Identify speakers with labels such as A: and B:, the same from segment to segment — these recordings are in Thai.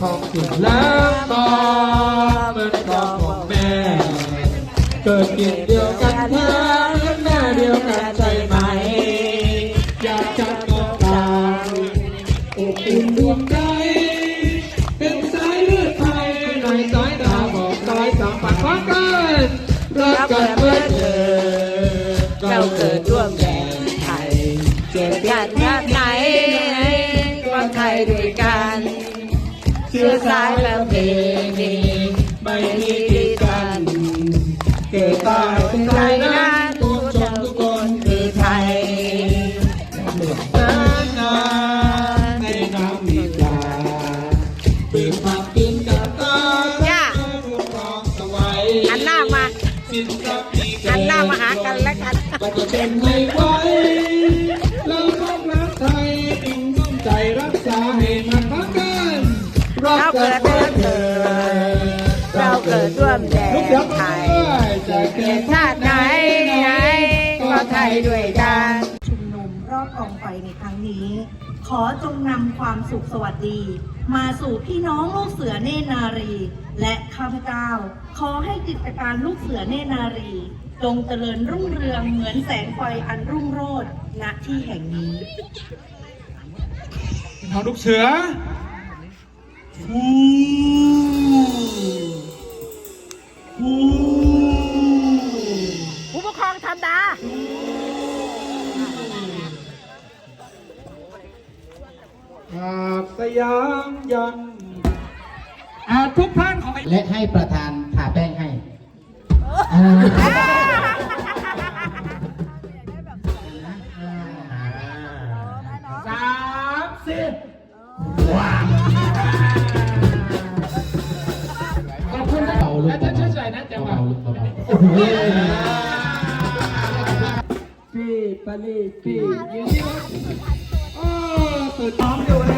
A: ของคุณแล้วก็เหมือนขอของแม่ เกิดกิเดียวกันทั้งแม่เดียวกันใช่ไหม อยากจะกอดตาอบอุ่นดวงใจ เป็นสายเลือดไทยในสายตาบอกสายสัมผัสของกันรักกันเมื่อเธอ
B: เราเกิดร่วมแดนไทยเจ็บกันชาติไหนก็ไทยด้วย
A: สายแล้วเพณีไม่มีกีดกันเกิดตายเป็นไทยนั้นทุกชนทุกคนคือไทยนานนานในน้ำมีปลาตื่นมากินกับตา
B: ย่า
A: รูปรองสวัย
B: หันหน้ามาหันหน้ามาหากันและกัน
A: ก็จะเป็นไม่ไหว เรา
B: เกิดเพื่อเธอเราเกิดร่วมแดนไทย
A: จะ
B: เกิดชาติไหนไหนก็ไทยด้วยกัน
C: ชุมนุมรอบกองไฟในครั้งนี้ ขอจงนำความสุขสวัสดี มาสู่พี่น้องลูกเสือเนนารี และข้าพเจ้า ขอให้กิจการลูกเสือเนนารีจงเจริญรุ่งเรืองเหมือนแสงไฟอันรุ่งโรจน์ณที่แห่งนี้
A: เผาลูกเสือ
B: ผู้ปกครองธรรมดา
A: หากสยามยังอ่าทุกท่านขอ
D: และให้ประธานทาแป้งให้
A: ปีปาลีปียืนที่รถโอ้สุด
B: ท้อ
A: งอ
B: ยู่เลย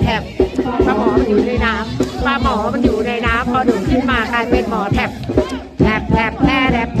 B: อยู่ในน้ำปลาหมอมันอยู่ในน้ำพอโดดขึ้นมากลายเป็นหมอแถบแถบแถบแถบแถบ